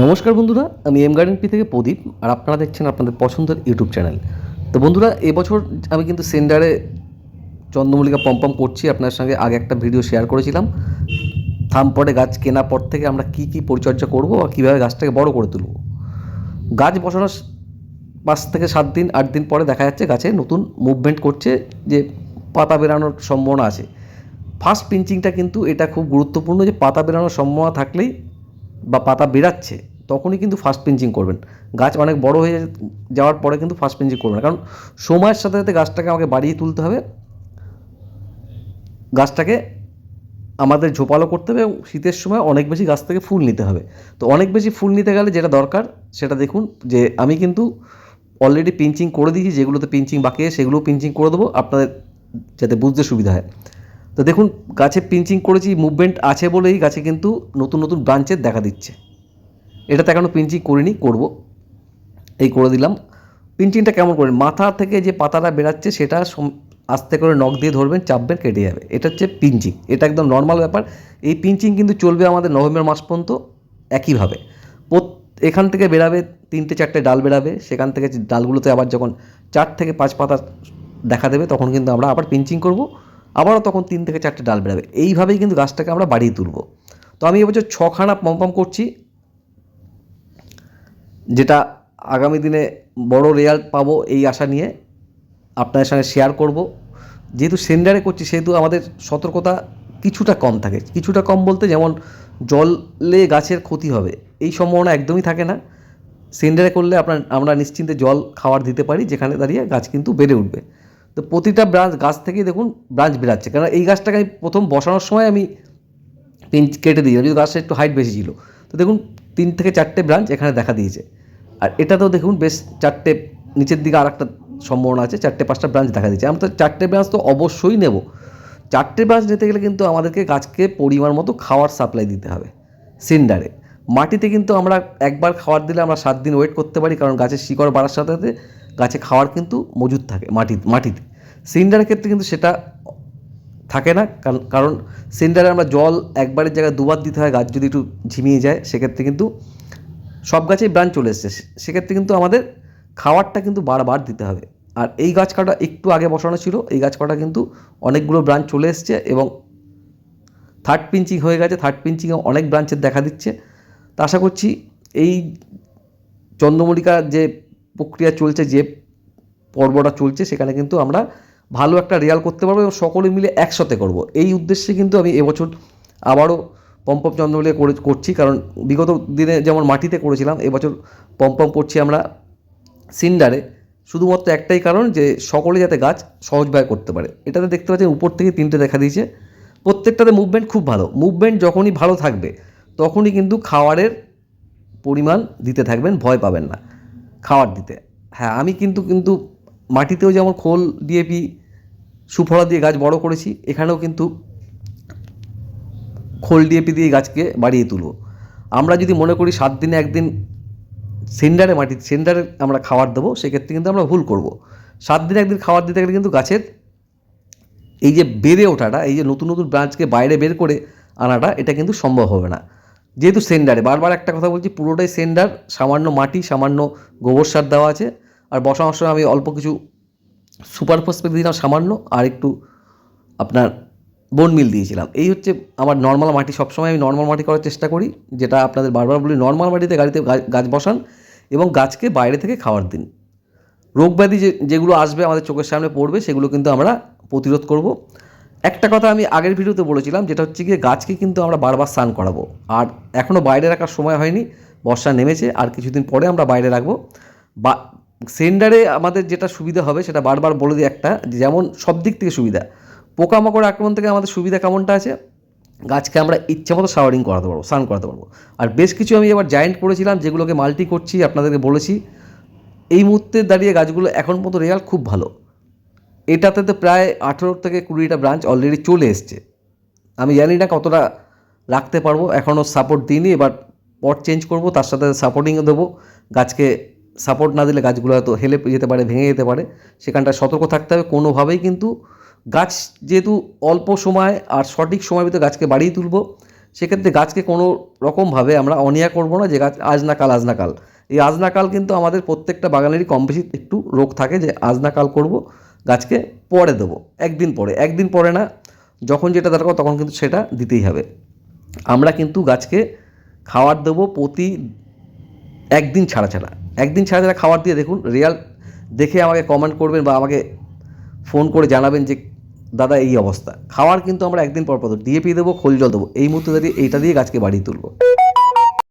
নমস্কার বন্ধুরা, আমি এম গার্ডেন পি থেকে প্রদীপ, আর আপনারা দেখছেন আপনাদের পছন্দের ইউটিউব চ্যানেল। তো বন্ধুরা, এবছর আমি কিন্তু সেন্টারে চন্দ্রমল্লিকা পম্পম করছি, আপনার সঙ্গে আগে একটা ভিডিও শেয়ার করেছিলাম। থাম পটে গাছ কেনা পর থেকে আমরা কি কি পরিচর্যা করব আর কীভাবে গাছটাকে বড় করে তুলব। গাছ বসানোর পাঁচ থেকে সাত দিন, আট দিন পরে দেখা যাচ্ছে গাছে নতুন মুভমেন্ট করছে, যে পাতা বেরানোর সম্ভাবনা আছে। ফার্স্ট পিঞ্চিংটা কিন্তু এটা খুব গুরুত্বপূর্ণ যে পাতা বেরানোর সম্ভাবনা থাকলেই বা পাতা বেরাচ্ছে, তখনই কিন্তু ফার্স্ট পিঞ্চিং করবেন। গাছ অনেক বড় হয়ে যাওয়ার পরে কিন্তু ফার্স্ট পিঞ্চিং করবেন কারণ সময়ের সাথে সাথে গাছটাকে আমাকে বাড়িয়ে তুলতে হবে। গাছটাকে আমাদের ঝোপালো করতে হবে এবং শীতের সময় অনেক বেশি গাছ থেকে ফুল নিতে হবে। তো অনেক বেশি ফুল নিতে গেলে যেটা দরকার, সেটা দেখুন যে আমি কিন্তু অলরেডি পিঞ্চিং করে দিয়েছি, যেগুলোতে পিঞ্চিং বাকি আছে সেগুলোও পিঞ্চিং করে দেবো। আপনাদের যাতে বুঝতে সুবিধা হয়। তো দেখুন, গাছে পিঞ্চিং করেছি মুভমেন্ট আছে বলেই গাছে কিন্তু নতুন নতুন ব্রাঞ্চের দেখা দিচ্ছে। এটাতে এখনও পিঞ্চিং করিনি, করব। এই করে দিলাম। পিঞ্চিংটা কেমন করেন? মাথা থেকে যে পাতাটা বেরাচ্ছে, সেটা আস্তে করে নখ দিয়ে ধরবেন, চাপবেন, কেটে যাবে। এটা হচ্ছে পিঞ্চিং এটা একদম নর্মাল ব্যাপার। এই পিঞ্চিং কিন্তু চলবে আমাদের নভেম্বর মাস পর্যন্ত একইভাবে। এখান থেকে বেরাবে, তিনটে চারটে ডাল বেরাবে, সেখান থেকে ডালগুলোতে আবার যখন চার থেকে পাঁচ পাতা দেখা দেবে, তখন কিন্তু আমরা আবার পিঞ্চিং করব। আবারও তখন তিন থেকে চারটে ডাল বেরাবে। এইভাবেই কিন্তু গাছটাকে আমরা বাড়িয়ে তুলব। তো আমি এবছর ছখানা পম্পম করছি, যেটা আগামী দিনে বড় রেজাল্ট পাবো এই আশা নিয়ে আপনাদের সঙ্গে শেয়ার করব। যেহেতু সেন্ডারে করছি, সেহেতু আমাদের সতর্কতা কিছুটা কম থাকে। কিছুটা কম বলতে যেমন জলে গাছের ক্ষতি হবে, এই সম্ভাবনা একদমই থাকে না। সেন্ডারে করলে আপনার, আমরা নিশ্চিন্তে জল খাওয়ার দিতে পারি, যেখানে দাঁড়িয়ে গাছ কিন্তু বেড়ে উঠবে। তো প্রতিটা ব্রাঞ্চ গাছ থেকেই দেখুন ব্রাঞ্চ বেরাচ্ছে। কারণ এই গাছটাকে আমি প্রথম বসানোর সময় আমি পিন কেটে দিয়েছিলাম যদি গাছটা একটু হাইট বেশি ছিল। তো দেখুন তিন থেকে চারটে ব্রাঞ্চ এখানে দেখা দিয়েছে। আর এটাতেও দেখুন বেশ চারটে নিচের দিকে আর একটা সম্ভাবনা আছে, চারটে পাঁচটা ব্রাঞ্চ দেখা দিয়েছে। আমরা তো চারটে ব্রাঞ্চ তো অবশ্যই নেব। চারটে ব্রাঞ্চ নিতে গেলে কিন্তু আমাদেরকে গাছকে পরিমাণ মতো খাওয়ার সাপ্লাই দিতে হবে সিন্ডারে। মাটিতে কিন্তু আমরা একবার খাওয়ার দিলে আমরা সাত দিন ওয়েট করতে পারি, কারণ গাছের শিকড় বাড়ার সাথে সাথে গাছে খাওয়ার কিন্তু মজুদ থাকে, মাটি, মাটিতে। সিন্ডারের ক্ষেত্রে কিন্তু সেটা থাকে না, কারণ- সিন্ডারে আমরা জল একবারের জায়গায় দুবার দিতে হয়, গাছ যদি একটু ঝিমিয়ে যায়, সেক্ষেত্রে কিন্তু সব গাছেই ব্রাঞ্চ চলে এসছে। সেক্ষেত্রে কিন্তু আমাদের খাওয়ারটা কিন্তু বারবার দিতে হবে। আর এই গাছ কাটা একটু আগে বসানো ছিল, এই গাছ কাটা কিন্তু অনেকগুলো ব্রাঞ্চ চলে এসছে এবং থার্ড পিঞ্চিং হয়ে গেছে থার্ড পিঞ্চিংয়ে অনেক ব্রাঞ্চের দেখা দিচ্ছে। তা আশা করছি এই চন্দ্রমল্লিকার যে প্রক্রিয়া চলছে, যে পর্বটা চলছে, সেখানে কিন্তু আমরা ভালো একটা রেয়াল করতে পারব এবং সকলে মিলে একসাথে করব। এই উদ্দেশ্যে কিন্তু আমি এবছর আবারও পম্পম চন্দ্রমল্লিকা করে, করছি। কারণ বিগত দিনে যেমন মাটিতে করেছিলাম, এবছর পম্পম করছি আমরা সিন্ডারে। শুধুমাত্র একটাই কারণ যে সকলে যাতে গাছ সহজভাবে করতে পারে। এটাতে দেখতে পাচ্ছেন উপর থেকে তিনটে দেখা দিয়েছে। প্রত্যেকটাতে মুভমেন্ট খুব ভালো। মুভমেন্ট যখনই ভালো থাকবে, তখনই কিন্তু খাওয়ারের পরিমাণ দিতে থাকবেন, ভয় পাবেন না। খাবার দিতে। হ্যাঁ আমি কিন্তু কিন্তু মাটিতেও যেমন খোল ডিএপি সুফলা দিয়ে গাছ বড় করেছি, এখানেও কিন্তু খোল ডিএপি দিয়ে গাছকে বাড়িয়ে তুলব। আমরা যদি মনে করি সাত দিনে একদিন সেন্ডারে মাটি, সেন্ডারে আমরা খাবার দেবো, সেক্ষেত্রে কিন্তু আমরা ভুল করব। সাত দিনে একদিন খাবার দিতে গেলে কিন্তু গাছের এই যে বেড়ে ওঠাটা, এই যে নতুন নতুন ব্রাঞ্চকে বাইরে বের করে আনাটা, এটা কিন্তু সম্ভব হবে না। যেহেতু সেন্ডারে, বারবার একটা কথা বলছি, পুরোটাই সেন্ডার, সামান্য মাটি, সামান্য গোবর সার দেওয়া আছে, আর বসানোর সময় আমি অল্প কিছু সুপার ফসফেট দিলাম সামান্য, আর একটু আপনার বোন মিল দিয়েছিলাম। এই হচ্ছে আমার নর্মাল মাটি, সবসময় আমি নর্মাল মাটি করার চেষ্টা করি, যেটা আপনাদের বারবার বলি নর্মাল মাটিতে গাড়িতে গাছ বসান এবং গাছকে বাইরে থেকে খাবার দিন। রোগব্যাধি যে, যেগুলো আসবে আমাদের চোখের সামনে পড়বে, সেগুলো কিন্তু আমরা প্রতিরোধ করব। একটা কথা আমি আগের ভিডিওতে বলেছিলাম, যেটা হচ্ছে গিয়ে গাছকে কিন্তু আমরা বারবার স্নান করাবো। আর এখনও বাইরে রাখার সময় হয়নি, বর্ষা নেমেছে, আর কিছুদিন পরে আমরা বাইরে রাখব। বা সেন্ডারে আমাদের যেটা সুবিধা হবে, সেটা বারবার বলে দিই একটা যেমন সব দিক থেকে সুবিধা। পোকামাকড় আক্রমণ থেকে আমাদের সুবিধা কেমনটা আছে? গাছকে আমরা ইচ্ছে মতো শাওয়ারিং করাতে পারব, স্নান করাতে পারব। আর বেশ কিছু আমি এবার জায়েন্ট করেছিলাম, যেগুলোকে মাল্টি করছি, আপনাদেরকে বলেছি। এই মুহূর্তে দাঁড়িয়ে গাছগুলো এখন পর্যন্ত রেজাল্ট খুব ভালো। এটাতে তো প্রায় আঠেরো থেকে কুড়িটা ব্রাঞ্চ অলরেডি চলে এসছে। আমি জানি না কতটা রাখতে পারব, এখনও সাপোর্ট দিইনি এবার পট চেঞ্জ করব, তার সাথে সাপোর্টিংও দেবো। গাছকে সাপোর্ট না দিলে গাছগুলো হয়তো হেলে যেতে পারে, ভেঙে যেতে পারে। সেখানটা সতর্ক থাকতে হবে, কোনোভাবেই কিন্তু গাছ যেহেতু অল্প সময় আর সঠিক সময় ভিতরে গাছকে বাড়িয়ে তুলব, সেক্ষেত্রে গাছকে কোনো রকমভাবে আমরা অনিয়া করব না যে গাছ আজ না কাল, আজ না কাল। এই আজ না কাল কিন্তু আমাদের প্রত্যেকটা বাগানেরই কম বেশি একটু রোগ থাকে যে আজ না কাল করব। গাছকে পরে দেবো, একদিন পরে। একদিন পরে না, যখন যেটা দরকার তখন কিন্তু সেটা দিতেই হবে। আমরা কিন্তু গাছকে খাবার দেবো প্রতি একদিন ছাড়া ছাড়া। একদিন ছাড়া ছাড়া খাবার দিয়ে দেখুন রিয়াল দেখে আমাকে কমেন্ট করবেন বা আমাকে ফোন করে জানাবেন যে, দাদা, এই অবস্থা। খাওয়ার কিন্তু আমরা একদিন পর পর ডিএপি দেবো, খোল জল দেবো। এই মুহূর্তে দাঁড়িয়ে এইটা দিয়ে গাছকে বাড়িয়ে তুলবো।